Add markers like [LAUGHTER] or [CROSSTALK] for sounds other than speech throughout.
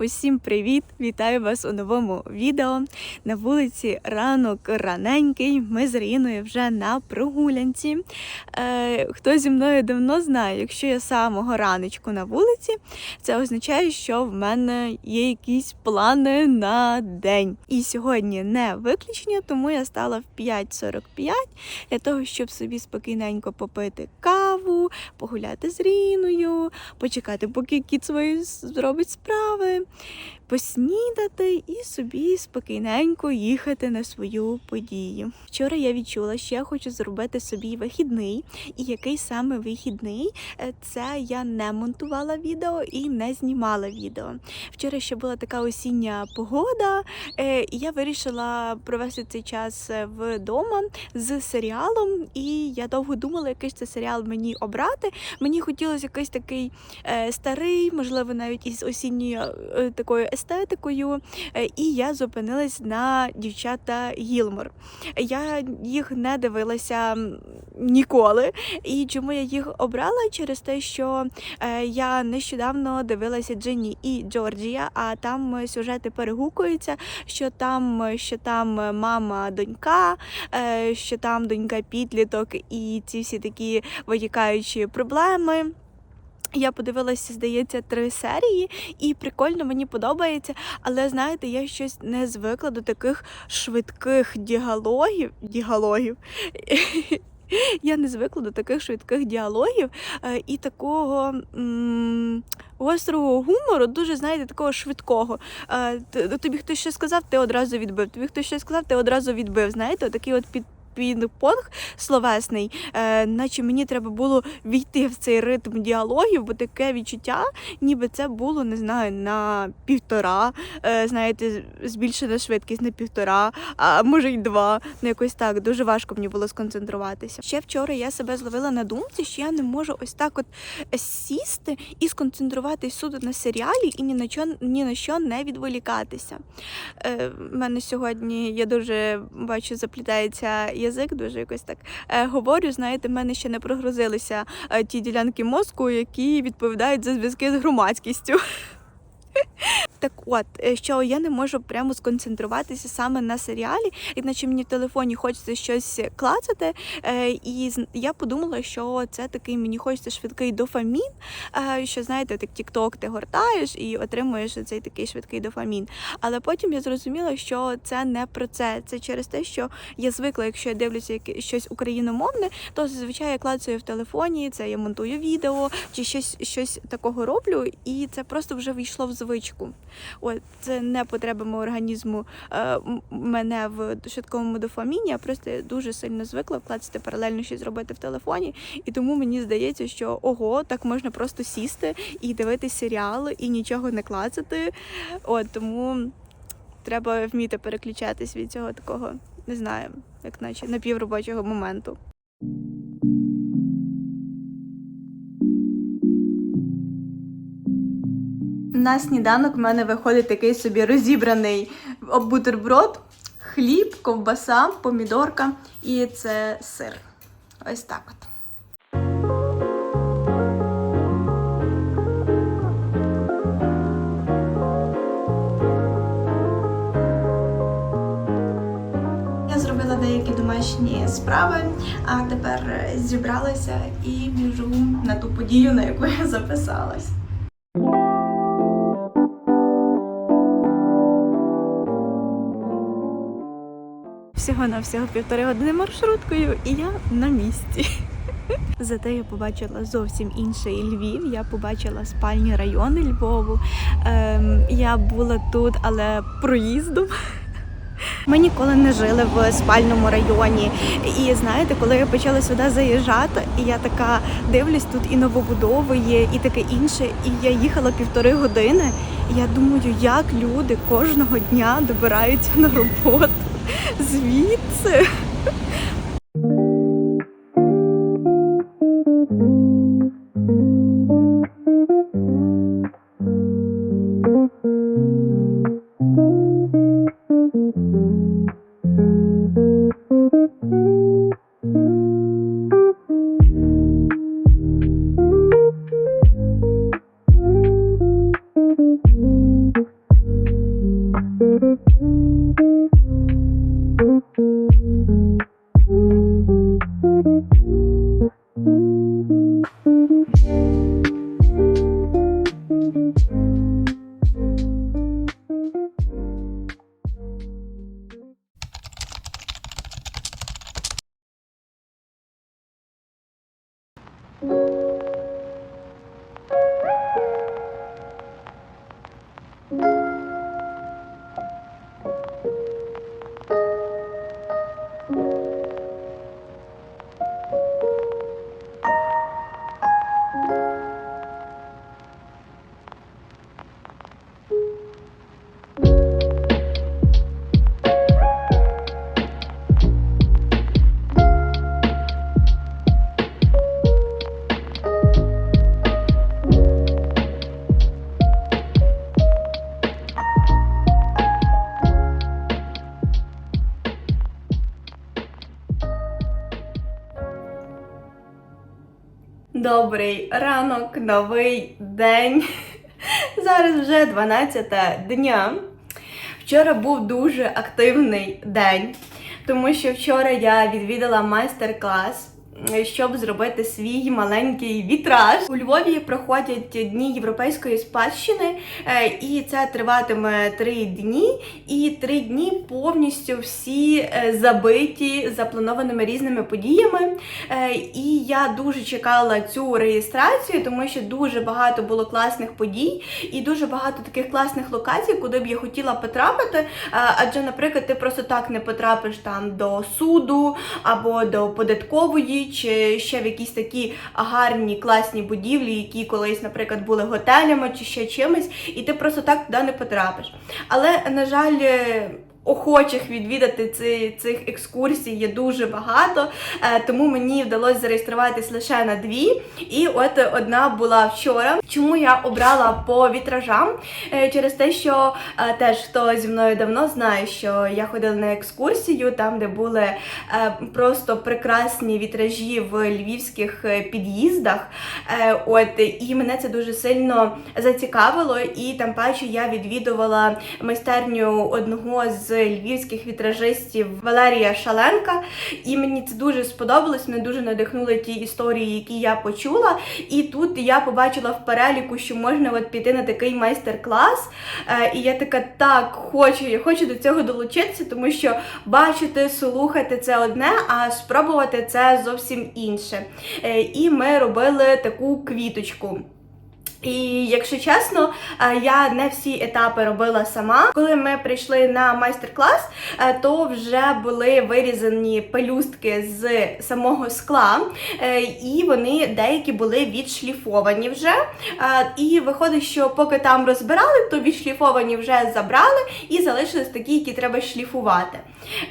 Усім привіт! Вітаю вас у новому відео. На вулиці ранок раненький. Ми з Ріною вже на прогулянці. Е, хто зі мною давно знає, якщо я самого раночку на вулиці, це означає, що в мене є якісь плани на день. І сьогодні не виключення, тому я стала в 5.45 для того, щоб собі спокійненько попити каву, погуляти з Ріною, почекати, поки кіт свої зробить справи, поснідати і собі спокійненько їхати на свою подію. Вчора я відчула, що я хочу зробити собі вихідний, і який саме вихідний Е, це я не монтувала відео і не знімала відео. Вчора ще була така осіння погода, е, і я вирішила провести цей час е, вдома з серіалом. І я довго думала, який ж це серіал мені обрати. Мені хотілося якийсь такий е, старий, можливо, навіть із осінньою е, такою естетикою. Е, і я зупинилась на дівчата Гілмор. Я їх не дивилася ніколи. І чому я їх обрала? Через те, що е, я нещодавно дивилася Джинні і Джорджія, а там сюжети перегукуються, що там, що там мама донька, е, що там донька підліток і ці всі такі витікаючі проблеми. Я подивилася, здається, три серії, і прикольно мені подобається. Але знаєте, я щось не звикла до таких швидких діалогів. діалогів. [LAUGHS] Я не звикла до таких швидких діалогів е, і такого м, гострого гумору, дуже, знаєте, такого швидкого. Е, Тобі хтось щось сказав, ти одразу відбив. Тобі хтось щось сказав, ти одразу відбив. Знаєте, такий от під. Пінг-понг словесний, е, наче мені треба було війти в цей ритм діалогів, бо таке відчуття, ніби це було, не знаю, на півтора, е, знаєте, збільшена швидкість на півтора, а може й два. Ну якось так дуже важко мені було сконцентруватися. Ще вчора я себе зловила на думці, що я не можу ось так от сісти і сконцентруватись суто на серіалі і ні на що ні на що не відволікатися. Е, в мене сьогодні я дуже бачу, заплітається язик, дуже якось так е, говорю. Знаєте, в мене ще не прогрузилися е, ті ділянки мозку, які відповідають за зв'язки з громадськістю. Так от, е, що я не можу прямо сконцентруватися саме на серіалі, іначе мені в телефоні хочеться щось клацати. е, І я подумала, що це такий мені хочеться швидкий дофамін. е, Що знаєте, так TikTok ти гортаєш і отримуєш цей такий швидкий дофамін. Але потім я зрозуміла, що це не про це. Це через те, що я звикла, якщо я дивлюся щось україномовне, то зазвичай я клацаю в телефоні, це я монтую відео чи щось, щось такого роблю, і це просто вже війшло в звичку. От це не потреба мого організму е, мене в швидкому дофаміні, а просто я дуже сильно звикла вкласти паралельно щось робити в телефоні. І тому мені здається, що ого, так можна просто сісти і дивитися серіал, і нічого не клацати. От тому треба вміти переключатись від цього такого, не знаю, як наче напівробочого моменту. На сніданок в мене виходить такий собі розібраний бутерброд, хліб, ковбаса, помідорка і це сир. Ось так от. Я зробила деякі домашні справи, а тепер зібралася і біжу на ту подію, на яку я записалась. Всього на всього півтори години маршруткою, і я на місці. Зате я побачила зовсім інший Львів. Я побачила спальні райони Львову. Ем, я була тут, але проїздом. Ми ніколи не жили в спальному районі. І знаєте, коли я почала сюди заїжджати, і я така дивлюсь, тут і новобудови є, і таке інше. І я їхала півтори години. І я думаю, як люди кожного дня добираються на роботу звідси. Добрий ранок, новий день. [LAUGHS] Зараз вже 12 дня. Вчора був дуже активний день, тому що вчора я відвідала майстер-клас. Щоб зробити свій маленький вітраж у Львові проходять дні європейської спадщини, е, і це триватиме три дні. І три дні повністю всі е, забиті запланованими різними подіями. Е, І я дуже чекала цю реєстрацію, тому що дуже багато було класних подій і дуже багато таких класних локацій, куди б я хотіла потрапити. Адже, наприклад, ти просто так не потрапиш там до суду або до податкової, чи ще в якісь такі гарні класні будівлі, які колись, наприклад, були готелями чи ще чимось, і ти просто так туди не потрапиш. Але, на жаль, е, охочих відвідати ці, цих екскурсій є дуже багато, е, тому мені вдалося зареєструватись лише на дві. І от одна була вчора. Чому я обрала по вітражам? Е, Через те, що е, теж хто зі мною давно знає, що я ходила на екскурсію, там, де були просто прекрасні вітражі в львівських під'їздах. От і мене це дуже сильно зацікавило. І там паче я відвідувала майстерню одного з львівських вітражистів Валерія Шаленка. І мені це дуже сподобалось. Мене дуже надихнули ті історії, які я почула. І тут я побачила в переліку, що можна от піти на такий майстер-клас. Е, І я така так хочу, я хочу до цього долучитися, тому що бачити, слухати це одне, а спробувати це зовсім інше. Е, І ми робили таку квіточку. І якщо чесно, е, я не всі етапи робила сама. Коли ми прийшли на майстер-клас, е, то вже були вирізані пелюстки з самого скла, е, і вони деякі були відшліфовані вже. І виходить, що поки там розбирали, то відшліфовані вже забрали і залишились такі, які треба шліфувати.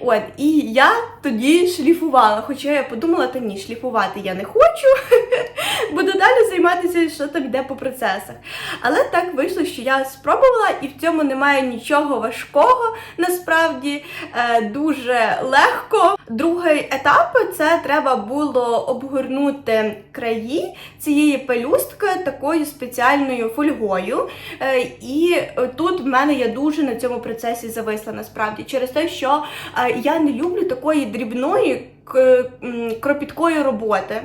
От, і я тоді шліфувала, хоча я подумала, та ні, шліфувати я не хочу. [LAUGHS] Буду далі займатися, що там йде по процесах. Але так вийшло, що я спробувала, і в цьому немає нічого важкого. Насправді е, дуже легко. Другий етап це треба було обгорнути краї цієї пелюстки такою спеціальною фольгою. Е, і тут в мене я дуже на цьому процесі зависла насправді через те, що е, я не люблю такої дрібної кропіткої роботи.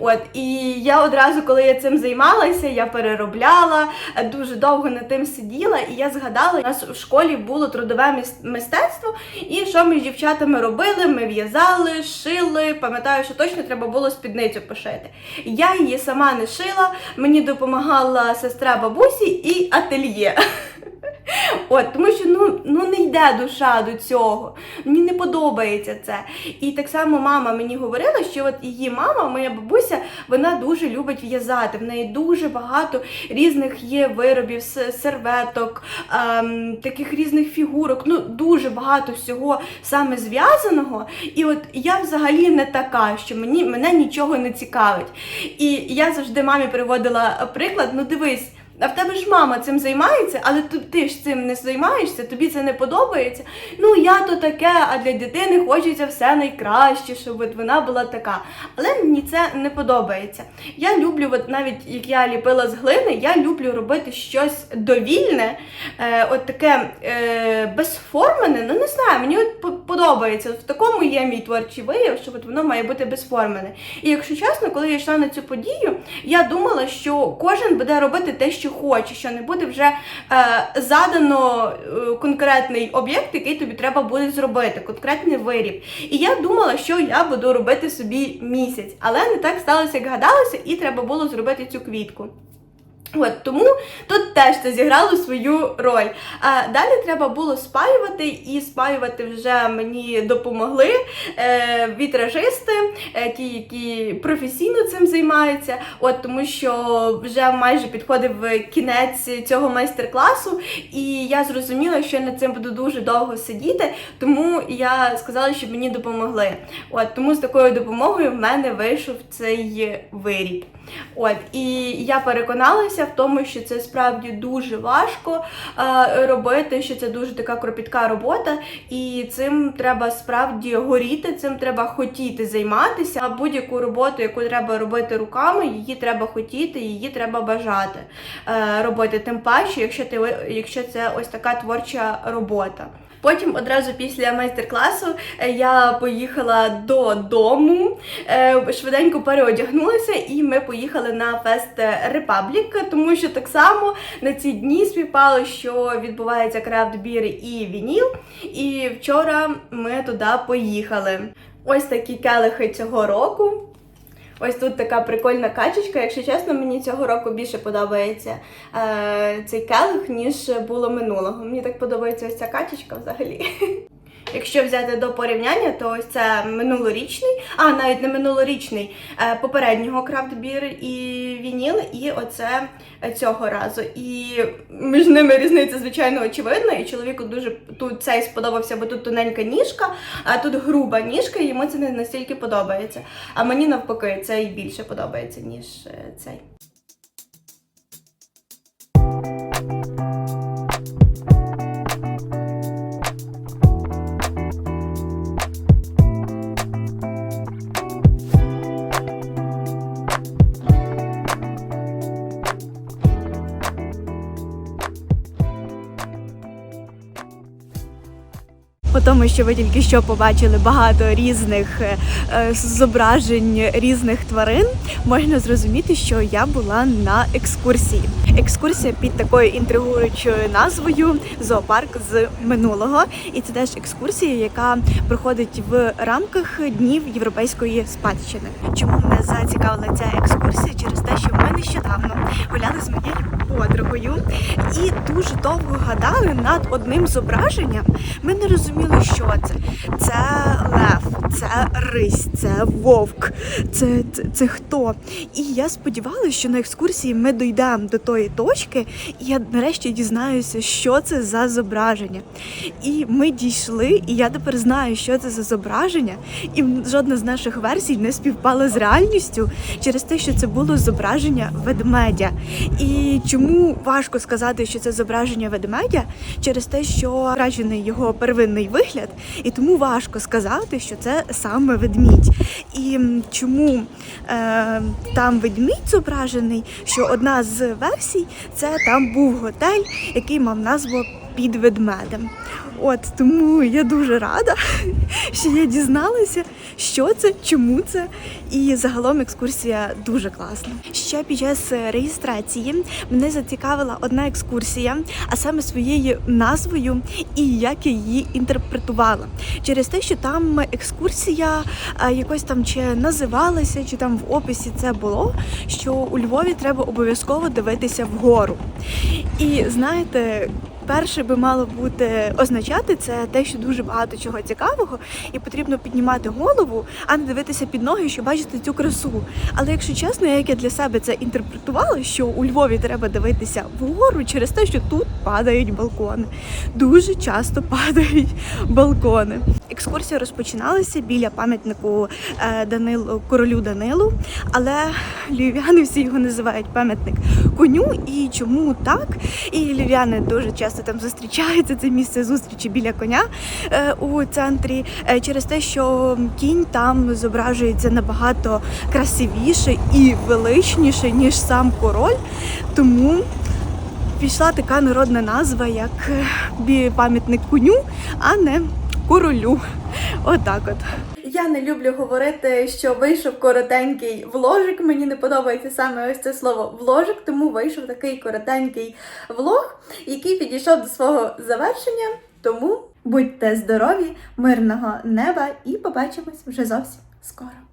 От і я одразу, коли я цим займалася, я переробляла, дуже довго над тим сиділа, і я згадала, у нас в школі було трудове мис- мистецтво, і що ми з дівчатами робили? Ми в'язали, шили. Пам'ятаю, що точно треба було спідницю пошити. Я її сама не шила, мені допомагала сестра бабусі і ательє. [LAUGHS] От, тому що ну, ну не йде душа до цього. Мені не подобається це. І так само мама мені говорила, що от її мама, моя бабуся, вона дуже любить в'язати. В неї дуже багато різних є виробів, серветок, ем, таких різних фігурок. Ну дуже багато всього саме зв'язаного. І от я взагалі не така, що мені мене нічого не цікавить. І я завжди мамі приводила приклад: ну дивись. А в тебе ж мама цим займається, але ти, ж цим не займаєшся, тобі це не подобається. Ну я то таке, а для дитини хочеться все найкраще, щоб от вона була така. Але мені це не подобається. Я люблю, от навіть як я ліпила з глини, я люблю робити щось довільне, е, от таке е, безформене. Ну не знаю, мені от подобається. В такому є мій творчий вияв, що от воно має бути безформене. І якщо чесно, коли я йшла на цю подію, я думала, що кожен буде робити те, що хоче, що не буде вже е, задано е, конкретний об'єкт, який тобі треба буде зробити, конкретний виріб. І я думала, що я буду робити собі місяць, але не так сталося, як гадалося, і треба було зробити цю квітку. От тому тут теж це зіграло свою роль. А далі треба було спаювати, і спаювати вже мені допомогли е, вітражисти, е, ті, які професійно цим займаються. От тому що вже майже підходив кінець цього майстер-класу, і я зрозуміла, що над цим буду дуже довго сидіти, тому я сказала, щоб мені допомогли. От тому з такою допомогою в мене вийшов цей виріб. От і я переконалася в тому, що це справді дуже важко е, робити, що це дуже така кропітка робота, і цим треба справді горіти, цим треба хотіти займатися. А будь-яку роботу, яку треба робити руками, її треба хотіти, її треба бажати е, робити. Тим паче, якщо ти якщо це ось така творча робота. Потім одразу після майстер-класу е, я поїхала додому, е, швиденько переодягнулася, і ми поїхали на фест Republic, тому що так само на ці дні співпало, що відбувається крафт-бір і вініл. І вчора ми туди поїхали. Ось такі келихи цього року. Ось тут така прикольна качечка. Якщо чесно, мені цього року більше подобається е, цей келих, ніж було минулого. Мені так подобається ось ця качечка взагалі. [LAUGHS] Якщо взяти до порівняння, то ось це минулорічний, а навіть не минулорічний, е, попереднього крафт-бір і вініл, і оце цього разу. І між ними різниця, звичайно, очевидна. І чоловіку дуже тут цей сподобався, бо тут тоненька ніжка, а тут груба ніжка, і йому це не настільки подобається. А мені навпаки, цей більше подобається, ніж е, цей. По тому, що ви тільки що побачили багато різних е, е, зображень різних тварин, можна зрозуміти, що я була на екскурсії. Екскурсія під такою інтригуючою назвою Зоопарк з минулого. І це теж екскурсія, яка проходить в рамках днів європейської спадщини. Чому зацікавила ця екскурсія? Через те, що ми нещодавно гуляли з моєю подругою і дуже довго гадали над одним зображенням. Ми не розуміли, що це. Це лев, це рись, це вовк, це, це, це хто. І я сподівалася, що на екскурсії ми дійдемо до тої точки, і я нарешті дізнаюся, що це за зображення. І ми дійшли, і я тепер знаю, що це за зображення, і жодна з наших версій не співпала з реальністю через те, що це було зображення ведмедя. І чому важко сказати, що це зображення ведмедя? Через те, що вражений його первинний вигляд, і тому важко сказати, що це саме ведмідь. І чому е, там ведмідь зображений, що одна з версій це там був готель, який мав назву під ведмедем. От тому я дуже рада, [LAUGHS] що я дізналася, що це, чому це. І загалом екскурсія дуже класна. Ще під час реєстрації мене зацікавила одна екскурсія, а саме своєю назвою і як я її інтерпретувала. Через те, що там екскурсія е, якось там чи називалася, чи там в описі це було, що у Львові треба обов'язково дивитися вгору. І знаєте, перше би мало бути означати це те, що дуже багато чого цікавого, і потрібно піднімати голову, а не дивитися під ноги, щоб бачити цю красу. Але якщо чесно, як я для себе це інтерпретувала, що у Львові треба дивитися вгору через те, що тут падають балкони. Дуже часто [LAUGHS] падають балкони. Екскурсія розпочиналася біля пам'ятнику е, Данилу королю Данилу, але львів'яни всі його називають пам'ятник коню. І чому так? І львів'яни дуже часто там зустрічаються. Це місце зустрічі біля коня е, у центрі, е, через те, що кінь там зображується набагато красивіше і величніше, ніж сам король. Тому пішла така народна назва, як е, пам'ятник коню, а не королю. Отак от. Я не люблю говорити, що вийшов коротенький вложик. Мені не подобається саме ось це слово вложик, тому вийшов такий коротенький влог, який підійшов до свого завершення. Тому будьте здорові, мирного неба і побачимось вже зовсім скоро.